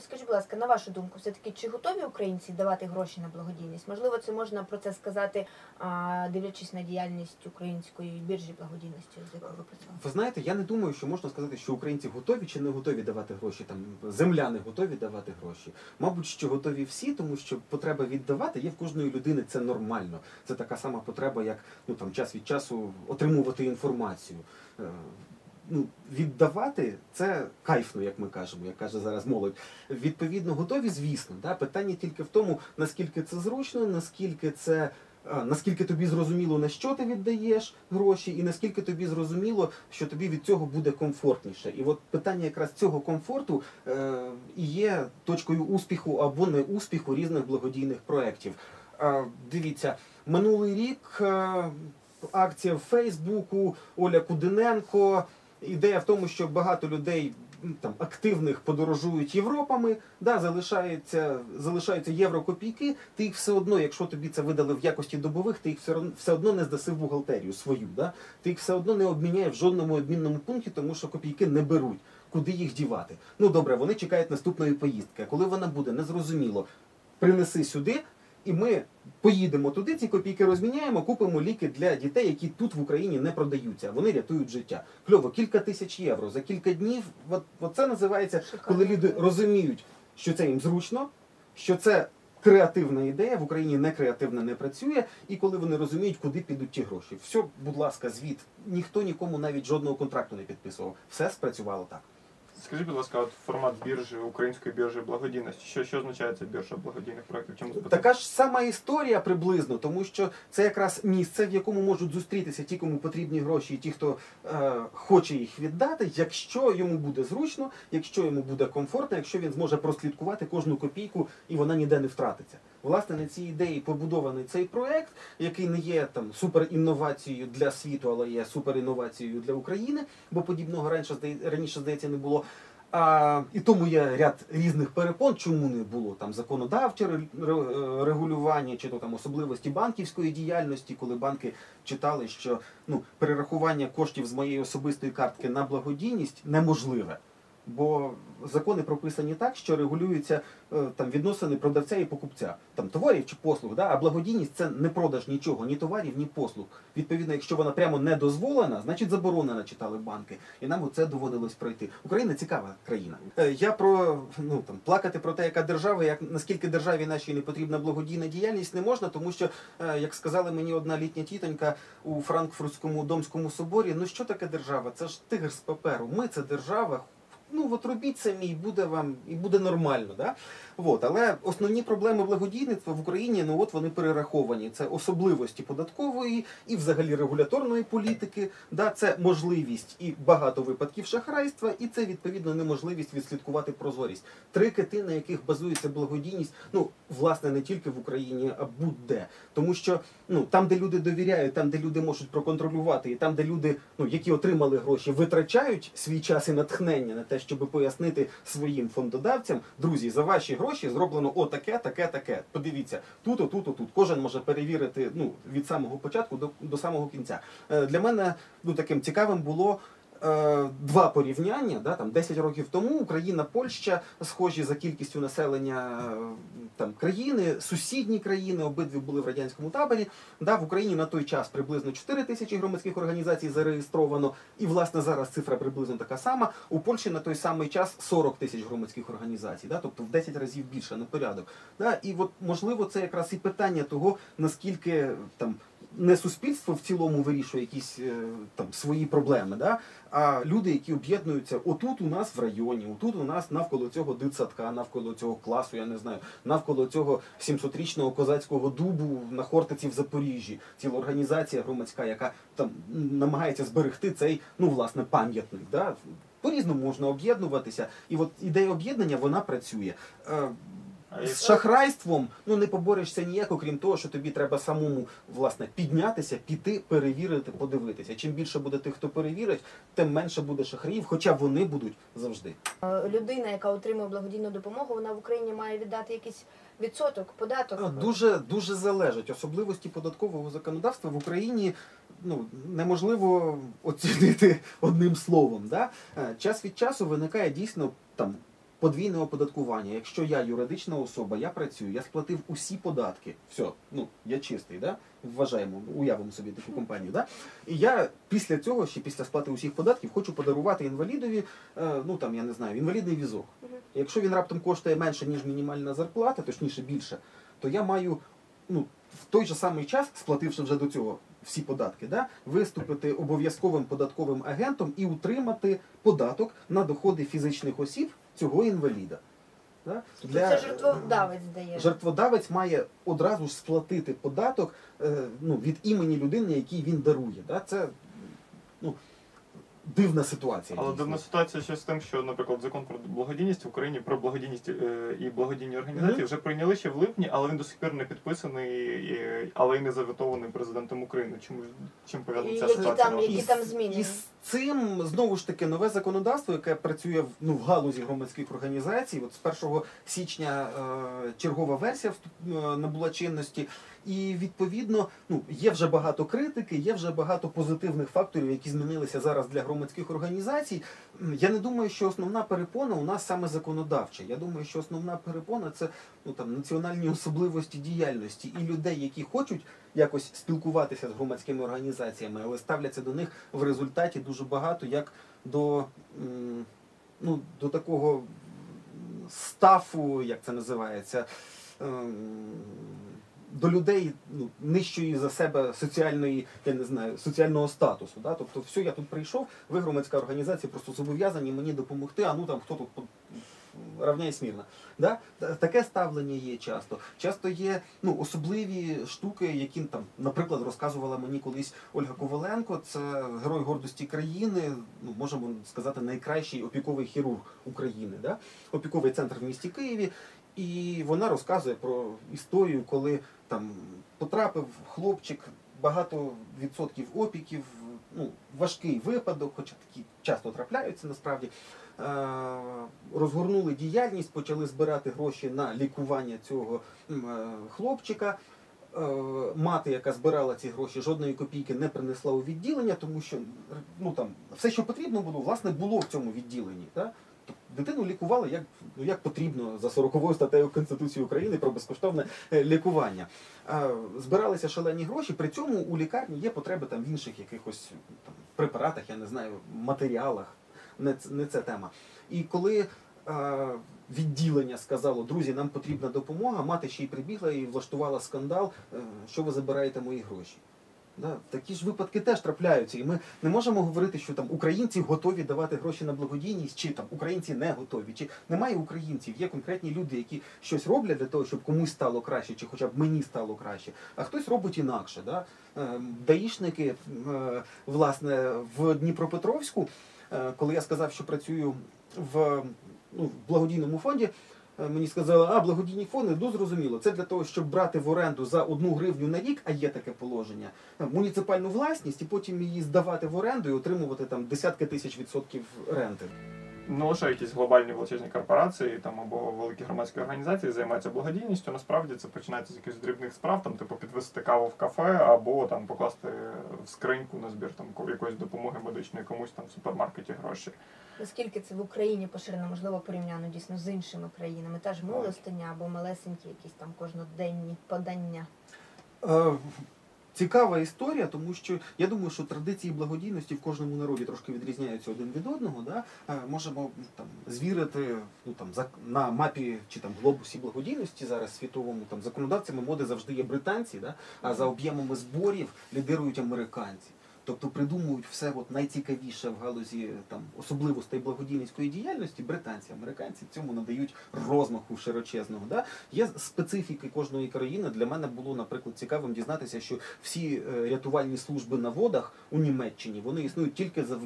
скажіть, будь ласка, на вашу думку, все-таки чи готові українці давати гроші на благодійність? Можливо, це можна про це сказати, а, дивлячись на діяльність української біржі благодійності, з якою ви працювали? Ви знаєте, я не думаю, що можна сказати, що українці готові чи не готові давати гроші. Там земляни готові давати гроші. Мабуть, що готові всі, тому що потреба віддавати є в кожної людини. Це нормально. Це така сама потреба, як ну там час від часу отримувати інформацію. Ну, віддавати це кайфно, як ми кажемо, як каже зараз молодь. Відповідно, готові, звісно. Да? Питання тільки в тому, наскільки це зручно, наскільки це. Наскільки тобі зрозуміло, на що ти віддаєш гроші, і наскільки тобі зрозуміло, що тобі від цього буде комфортніше. І от питання якраз цього комфорту е, і є точкою успіху або не успіху різних благодійних проєктів. Е, дивіться, минулий рік е, акція в Фейсбуку, Оля Кудиненко. Ідея в тому, що багато людей там активних подорожують Європами, да, залишається, залишаються єврокопійки, ти їх все одно, якщо тобі це видали в якості добових, ти їх все, одно не здаси в бухгалтерію свою. Да? Ти їх все одно не обміняєш в жодному обмінному пункті, тому що копійки не беруть. Куди їх дівати? Ну добре, вони чекають наступної поїздки. Коли вона буде, незрозуміло. Принеси сюди, і ми поїдемо туди, ці копійки розміняємо, купимо ліки для дітей, які тут в Україні не продаються. Вони рятують життя. Кльово, кілька тисяч євро за кілька днів. От, от це називається, коли люди розуміють, що це їм зручно, що це креативна ідея в Україні не креативна не працює, і коли вони розуміють, куди підуть ті гроші. Все, будь ласка, звіт. Ніхто нікому навіть жодного контракту не підписував. Все спрацювало так. Скажіть, будь ласка, от формат біржі, української біржі благодійності. Що, що означає ця біржа благодійних проєктів? Чому? Така ж сама історія приблизно, тому що це якраз місце, в якому можуть зустрітися ті, кому потрібні гроші, і ті, хто е, хоче їх віддати, якщо йому буде зручно, якщо йому буде комфортно, якщо він зможе прослідкувати кожну копійку і вона ніде не втратиться. Власне, на цій ідеї побудований цей проект, який не є там суперінновацією для світу, але є суперінновацією для України, бо подібного раніше раніше здається не було. А, і тому є ряд різних перепон, чому не було там законодавче ре- регулювання, чи то там особливості банківської діяльності, коли банки читали, що ну перерахування коштів з моєї особистої картки на благодійність неможливе. Бо закони прописані так, що регулюються е, там відносини продавця і покупця, там товарів чи послуг. Да? А благодійність це не продаж нічого, ні товарів, ні послуг. Відповідно, якщо вона прямо не дозволена, значить заборонена, читали банки. І нам оце доводилось пройти. Україна цікава країна. Е, Я про ну там плакати про те, яка держава, як наскільки державі нашій не потрібна благодійна діяльність, не можна, тому що, е, як сказала мені одна літня тітонька у Франкфуртському домському соборі, ну що таке держава? Це ж тигр з паперу. Ми це держава. Ну от робіть самі, і буде вам і буде нормально. Да? От, але основні проблеми благодійництва в Україні, ну от вони перераховані. Це особливості податкової і взагалі регуляторної політики. Да? Це можливість і багато випадків шахрайства, і це відповідно неможливість відслідкувати прозорість. Три кити, на яких базується благодійність, ну власне не тільки в Україні, а будь-де. Тому що ну там, де люди довіряють, там, де люди можуть проконтролювати, і там, де люди, ну які отримали гроші, витрачають свій час і натхнення на те, щоб пояснити своїм фондодавцям, друзі, за ваші гроші зроблено отаке, таке, таке. Подивіться, тут, отут, отут. Кожен може перевірити ну від самого початку до, до самого кінця. Е, Для мене ну таким цікавим було. Е, Два порівняння, да, там 10 років тому Україна, Польща схожі за кількістю населення е, там країни, сусідні країни, обидві були в радянському таборі. Да, в Україні на той час приблизно 4 тисячі громадських організацій зареєстровано, і власне зараз цифра приблизно така сама. У Польщі на той самий час 40 тисяч громадських організацій, да, тобто в 10 разів більше на порядок. Да, і от можливо це якраз і питання того, наскільки там. Не суспільство в цілому вирішує якісь е, там свої проблеми, да? а люди, які об'єднуються отут у нас в районі, отут у нас навколо цього дитсадка, навколо цього класу, я не знаю, навколо цього 700-річного козацького дубу на Хортиці в Запоріжжі. Ціла організація громадська, яка там намагається зберегти цей, ну власне, пам'ятник. Да? По-різному можна об'єднуватися, і от ідея об'єднання вона працює. Е, з шахрайством ну не поборешся ніяк, окрім того, що тобі треба самому власне піднятися, піти, перевірити, подивитися. Чим більше буде тих, хто перевірить, тим менше буде шахраїв, хоча вони будуть завжди. Е, Людина, яка отримує благодійну допомогу, вона в Україні має віддати якийсь відсоток, податок. Дуже дуже залежить. Особливості податкового законодавства в Україні ну неможливо оцінити одним словом. Да? Е, Час від часу виникає дійсно там подвійне оподаткування. Якщо я юридична особа, я працюю, я сплатив усі податки. Все, ну я чистий, да? вважаємо, уявимо собі таку компанію. Да? І я після цього, ще після сплати усіх податків, хочу подарувати інвалідові, е, ну там я не знаю, інвалідний візок. Якщо він раптом коштує менше, ніж мінімальна зарплата, точніше більше, то я маю ну, в той же самий час, сплативши вже до цього всі податки, да, виступити обов'язковим податковим агентом і утримати податок на доходи фізичних осіб цього інваліда. Да? Це жертводавець дає. Жертводавець має одразу ж сплатити податок е, ну, від імені людини, якій він дарує. Да? Це ну, дивна ситуація. Але дійсно. дивна ситуація ще з тим, що, наприклад, закон про благодійність в Україні про благодійність е, і благодійні організації вже прийняли ще в липні, але він до сих пір не підписаний, і- але й не заветований президентом України. Чому чим пов'язана ця які ситуація? там- на вашу які І там зміни? І з цим знову ж таки нове законодавство, яке працює в, ну, в галузі громадських організацій. От з 1 січня е, чергова версія вступ- е, набула чинності. І відповідно ну, є вже багато критики, є вже багато позитивних факторів, які змінилися зараз для громадських організацій. Я не думаю, що основна перепона у нас саме законодавча. Я думаю, що основна перепона це ну, там, національні особливості діяльності і людей, які хочуть якось спілкуватися з громадськими організаціями, але ставляться до них в результаті дуже багато як до, ну, до такого стафу, як це називається. До людей ну, нижчої за себе соціальної, я не знаю, соціального статусу. Да? Тобто, все, я тут прийшов, ви громадська організація, просто зобов'язані мені допомогти, а ну там хто тут равняй смірно. Да? Таке ставлення є часто. Часто є ну, особливі штуки, які там, наприклад, розказувала мені колись Ольга Коваленко, це герой гордості країни, ну можемо сказати, найкращий опіковий хірург України. Да? Опіковий центр в місті Києві. І вона розказує про історію, коли там потрапив хлопчик, багато відсотків опіків, ну, важкий випадок, хоча такі часто трапляються насправді. Е, Розгорнули діяльність, почали збирати гроші на лікування цього е, хлопчика. Е, Мати, яка збирала ці гроші, жодної копійки не принесла у відділення, тому що ну, там, все, що потрібно було, власне, було в цьому відділенні. Так? Дитину лікували як, як потрібно за 40 статтею Конституції України про безкоштовне е, лікування. Збиралися шалені гроші, при цьому у лікарні є потреби там в інших якихось там, препаратах, я не знаю, матеріалах. Не, ц- не це тема. І коли е, відділення сказало, друзі, нам потрібна допомога, мати ще й прибігла і влаштувала скандал, е, що ви забираєте мої гроші. Да, такі ж випадки теж трапляються, і ми не можемо говорити, що там українці готові давати гроші на благодійність, чи там українці не готові, чи немає українців. Є конкретні люди, які щось роблять для того, щоб комусь стало краще, чи хоча б мені стало краще. А хтось робить інакше. Да? Е, Даїшники, е, власне, в Дніпропетровську, е, коли я сказав, що працюю в, ну, в благодійному фонді. Е, Мені сказали, а благодійні фонди, ну зрозуміло, це для того, щоб брати в оренду за одну гривню на рік, а є таке положення, муніципальну власність і потім її здавати в оренду і отримувати там десятки тисяч відсотків ренти. Не лише якісь глобальні величезні корпорації там або великі громадські організації займаються благодійністю. Насправді це починається з якихось дрібних справ, там типу підвести каву в кафе, або там покласти в скриньку на збір там якоїсь допомоги медичної комусь там в супермаркеті гроші. Наскільки це в Україні поширено, можливо, порівняно дійсно з іншими країнами? Та ж милостиня або малесенькі якісь там кожноденні подання. Цікава історія, тому що я думаю, що традиції благодійності в кожному народі трошки відрізняються один від одного. Да? Е, Можемо там звірити ну, там, на мапі чи там глобусі благодійності зараз світовому там законодавцями моди завжди є британці, да? а за об'ємами зборів лідирують американці. Тобто придумують все от найцікавіше в галузі там особливостей благодійницької діяльності британці, американці цьому надають розмаху широчезного. Да? Є специфіки кожної країни. Для мене було, наприклад, цікавим дізнатися, що всі е, рятувальні служби на водах у Німеччині вони існують тільки за,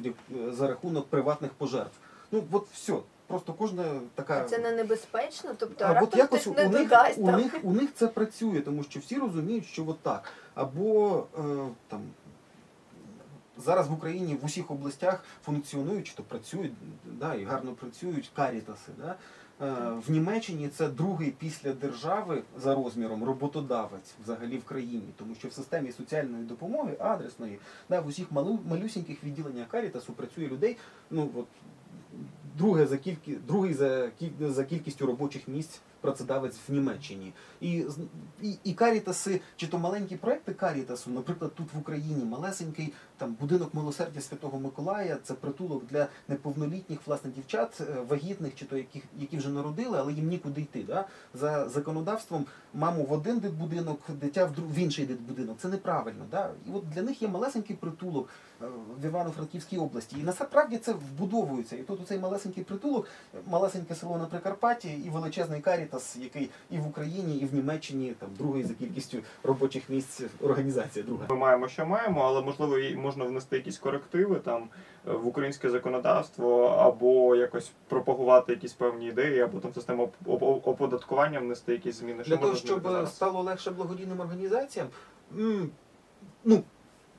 за рахунок приватних пожертв. Ну от все. Просто кожна така. А це не небезпечно, тобто А от якось хтось у не них, додасть у, них, у них це працює, тому що всі розуміють, що от так. Або е, там зараз в Україні в усіх областях функціонують, чи то працюють, да, і гарно працюють карітаси. Да? Е, в Німеччині це другий після держави за розміром роботодавець взагалі в країні, тому що в системі соціальної допомоги, адресної, да, в усіх малу, малюсіньких відділеннях карітасу працює людей, ну от друге за кількі, другий за, за кількістю робочих місць працедавець в Німеччині. І, і, і Карітаси, чи то маленькі проекти Карітасу, наприклад, тут в Україні малесенький там будинок милосердя Святого Миколая, це притулок для неповнолітніх власне дівчат, е, вагітних, чи то яких, які вже народили, але їм нікуди йти. Да? За законодавством маму в один дитбудинок, дитя в, інший дитбудинок. Це неправильно. Да? І от для них є малесенький притулок е, в Івано-Франківській області. І насправді це вбудовується. І тут оцей малесенький притулок, малесеньке село на Прикарпатті і величезний карітас, який і в Україні, і в Німеччині там другий за кількістю робочих місць організація. Друга. Ми маємо, що маємо, але можливо можна внести якісь корективи там е, в українське законодавство, або якось пропагувати якісь певні ідеї, або там систему оп- оп- оподаткування внести якісь зміни. Що Для того, щоб зараз? стало легше благодійним організаціям, ну,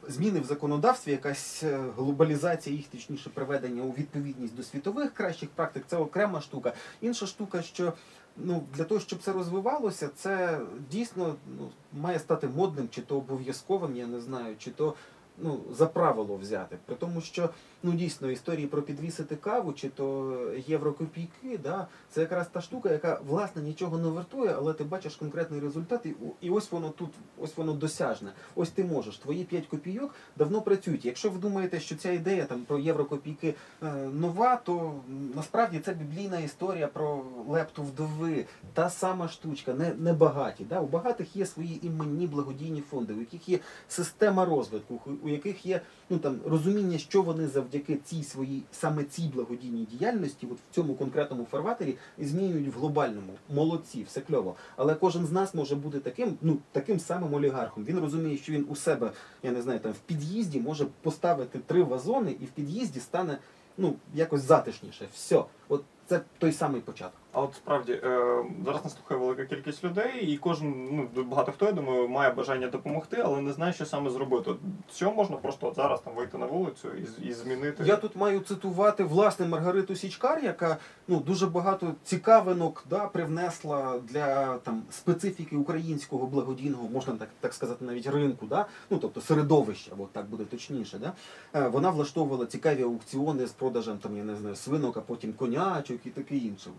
зміни в законодавстві, якась е, глобалізація їх, точніше, приведення у відповідність до світових кращих практик, це окрема штука. Інша штука, що ну, для того, щоб це розвивалося, це дійсно ну, має стати модним, чи то обов'язковим, я не знаю, чи то ну, за правило взяти. При тому, що ну дійсно історії про підвісити каву, чи то єврокопійки, да, це якраз та штука, яка власне нічого не вартує, але ти бачиш конкретний результат, і, і ось воно тут, ось воно досяжне. Ось ти можеш. Твої 5 копійок давно працюють. Якщо ви думаєте, що ця ідея там про єврокопійки е, нова, то насправді це біблійна історія про лепту вдови. Та сама штучка, не, не багаті. Да? У багатих є свої іменні благодійні фонди, у яких є система розвитку, у- яких є ну там розуміння, що вони завдяки цій своїй саме цій благодійній діяльності, от в цьому конкретному фарватері, змінюють в глобальному. Молодці, все кльово. Але кожен з нас може бути таким, ну таким самим олігархом. Він розуміє, що він у себе, я не знаю, там в під'їзді може поставити три вазони, і в під'їзді стане ну якось затишніше. Все, от це той самий початок. А от справді е, зараз нас слухає велика кількість людей, і кожен, ну багато хто я думаю, має бажання допомогти, але не знає, що саме зробити. Цього можна просто от зараз там вийти на вулицю і, і змінити. Я тут маю цитувати власне Маргариту Січкар, яка ну дуже багато цікавинок да, привнесла для там специфіки українського благодійного, можна так, так сказати, навіть ринку, да? ну тобто середовища, от так буде точніше. Да? Е, Вона влаштовувала цікаві аукціони з продажем там, я не знаю, свинок, а потім конячок і таке інше.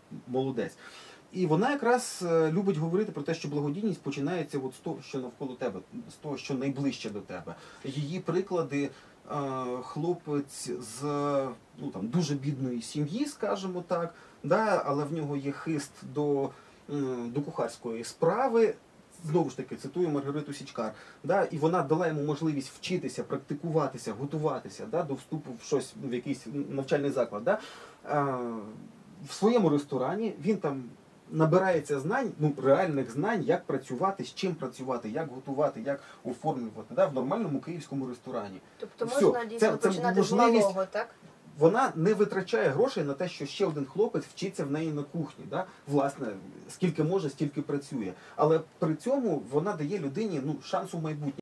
Молодець. І вона якраз е, любить говорити про те, що благодійність починається от з того, що навколо тебе, з того, що найближче до тебе. Її приклади е, хлопець з ну, там, дуже бідної сім'ї, скажімо так, да, але в нього є хист до, до кухарської справи. Знову ж таки, цитую Маргариту Січкар, да, і вона дала йому можливість вчитися, практикуватися, готуватися да, до вступу в щось в якийсь навчальний заклад. Да. В своєму ресторані він там набирається знань, ну реальних знань, як працювати, з чим працювати, як готувати, як оформлювати да, в нормальному київському ресторані. Тобто Всьо. можна дійсно Це- це починати можливість- з малого, так? Вона не витрачає грошей на те, що ще один хлопець вчиться в неї на кухні. Да? Власне, скільки може, стільки працює. Але при цьому вона дає людині ну, шанс у майбутнє.